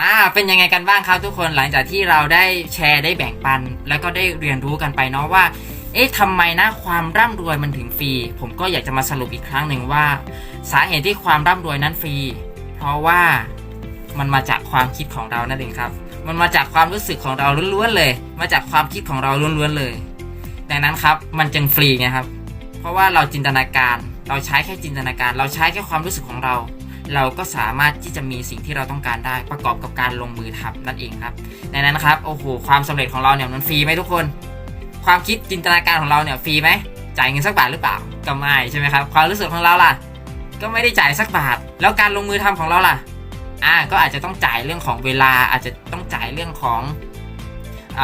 อ่าเป็นยังไงกันบ้างครับทุกคนหลังจากที่เราได้แชร์ได้แบ่งปัน แล้วก็ได้เรียนรู้กันไปเนาะว่า เอ๊ะทำไมนะความร่ำรวยมันถึงฟรี ผมก็อยากจะมาสรุปอีกครั้งหนึ่งว่า สาเหตุที่ความร่ำรวยนั้นฟรี เพราะว่ามันมาจากความคิดของเรานั่นเองครับ มันมาจากความรู้สึกของเราล้วนๆเลย มาจากความคิดของเราล้วนๆเลย ดังนั้นครับมันจึงฟรีไงครับ เพราะว่าเราจินตนาการ เราใช้แค่จินตนาการ เราใช้แค่ความรู้สึกของเรา เราก็สามารถที่จะมีสิ่งที่เราต้องการได้ประกอบกับการลงมือทำนั่นเองครับดังนั้นครับโอ้โหความสำเร็จของเราเนี่ยมันฟรีไหมทุกคน ความคิดจินตนาการของเราเนี่ยฟรีไหมจ่ายเงินสักบาทหรือเปล่าก็ไม่ใช่ไหมครับความรู้สึกของเราล่ะ ก็ไม่ได้จ่ายสักบาท แล้วการลงมือทำของเราล่ะอ่าก็อาจจะต้องจ่ายเรื่องของเวลาอาจจะต้องจ่ายเรื่องของอ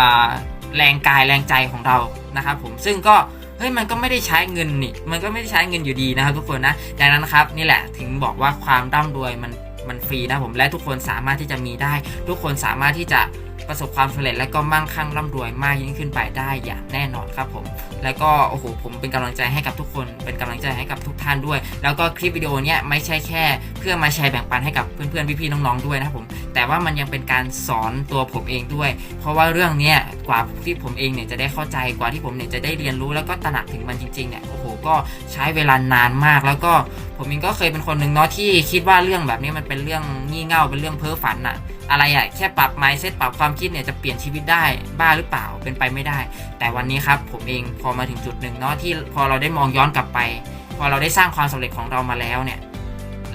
แรงกายแรงใจของเรานะครับผมซึ่งก็ เฮ้ยมันก็ไม่ได้ใช้เงินนี่ มันก็ไม่ได้ใช้เงินอยู่ดีนะครับทุกคนนะดังนั้นครับนี่แหละถึงบอกว่าความร่ำรวยมันมันฟรีนะผมและทุกคนสามารถที่จะมีได้ ทุกคนสามารถที่จะประสบความสำเร็จและก็มั่งคั่งร่ำรวยมากยิ่งขึ้นไปได้อย่างแน่นอนครับผม แล้วก็โอ้โหผมเป็นกำลังใจให้กับทุกคน เป็นกำลังใจให้กับทุกท่านด้วย แล้วก็คลิปวิดีโอเนี้ยไม่ใช่แค่ เพื่อมาแชร์แบ่งปันให้กับเพื่อนๆพี่ๆน้องๆด้วยนะครับผมแต่ว่ามันยังเป็นการสอนตัวผมเองด้วย เพราะว่าเรื่องเนี้ยกว่าที่ผมเองเนี่ยจะได้เข้าใจกว่าที่ผมเนี่ยจะได้เรียนรู้แล้วก็ตระหนักถึงมันจริงๆเนี่ยโอ้โหก็ใช้เวลานานมากแล้วก็ผมเองก็เคยเป็นคนหนึ่งเนาะที่คิดว่าเรื่องแบบนี้มันเป็นเรื่องงี่เง่าเป็นเรื่องเพ้อฝันอะอะไรอะแค่ปรับ mindset ปรับความคิดเนี่ยจะเปลี่ยนชีวิตได้บ้าหรือเปล่าเป็นไปไม่ได้ แต่วันนี้ครับผมเองพอมาถึงจุดหนึ่งเนาะที่พอเราได้มองย้อนกลับไป พอเราได้สร้างความสำเร็จของเรามาแล้วเนี่ย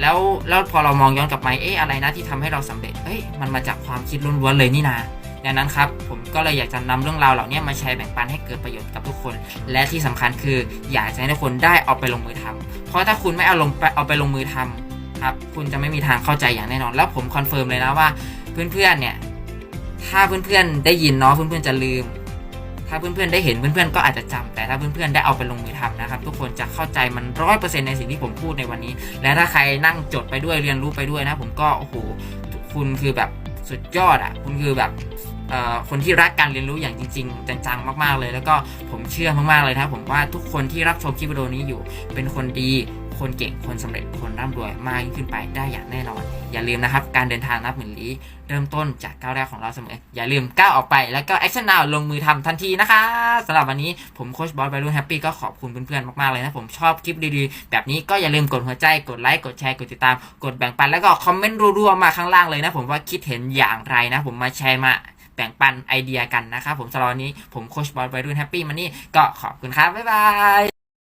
แล้วแล้วพอเรามองย้อนกลับไปเอ๊ะอะไรนะที่ทำให้เราสำเร็จเอ้ยมันมาจากความคิดล้วนๆเลยนี่นาดังนั้นครับผมก็เลยอยากจะนำเรื่องราวเหล่านี้มาแชร์แบ่งปันให้เกิดประโยชน์กับทุกคน และที่สำคัญคืออยากให้ทุกคนได้เอาไปลงมือทำเพราะถ้าคุณไม่เอาลงไปเอาไปลงมือทำครับคุณจะไม่มีทางเข้าใจอย่างแน่นอน แล้วผมคอนเฟิร์มเลยนะว่า เพื่อนๆเนี่ย ถ้าเพื่อนๆได้ยินเนาะเพื่อนๆจะลืม ถ้าเพื่อนๆได้เห็นเพื่อนๆก็อาจจะจำแต่ถ้าเพื่อนๆได้เอาไปลงมือทำนะครับ ทุกคนจะเข้าใจมันร้อยเปอร์เซ็นในสิ่งที่ผมพูดในวันนี้ และถ้าใครนั่งจดไปด้วยเรียนรู้ไปด้วยนะ ผมก็โอ้โหคุณคือแบบสุดยอดอะคุณคือแบบเอ่อคนที่รักการเรียนรู้อย่างจริง ๆ จังๆ มากๆเลย แล้วก็ผมเชื่อมากๆเลยนะผมว่าทุกคนที่รับชมคลิปวิดีโอนี้อยู่เป็นคนดี คนเก่งคนสำเร็จคนร่ำรวยมากยิ่งขึ้นไปได้อย่างแน่นอน อย่าลืมนะครับ การเดินทางนับหมื่นลี้เริ่มต้นจากก้าวแรกของเราเสมอ อย่าลืมก้าวออกไปแล้วก็แอคชั่นนาวลงมือทำทันทีนะคะสำหรับวันนี้ผมโคชบอสไบรุ่นแฮปปี้ก็ขอบคุณเพื่อนๆมากๆเลยนะผมชอบคลิปดีๆ แบบนี้ก็อย่าลืมกดหัวใจกดไลค์กดแชร์กดติดตาม กดแบ่งปันแล้วก็คอมเมนต์รัวๆมาข้างล่างเลยนะผมว่าคิดเห็นอย่างไรนะผมมาแชร์มาแบ่งปันไอเดียกันนะครับผมสำหรับวันนี้ผมโคชบอสไบรุ่นแฮปปี้มันนี่ก็ขอบคุณครับบ๊ายบาย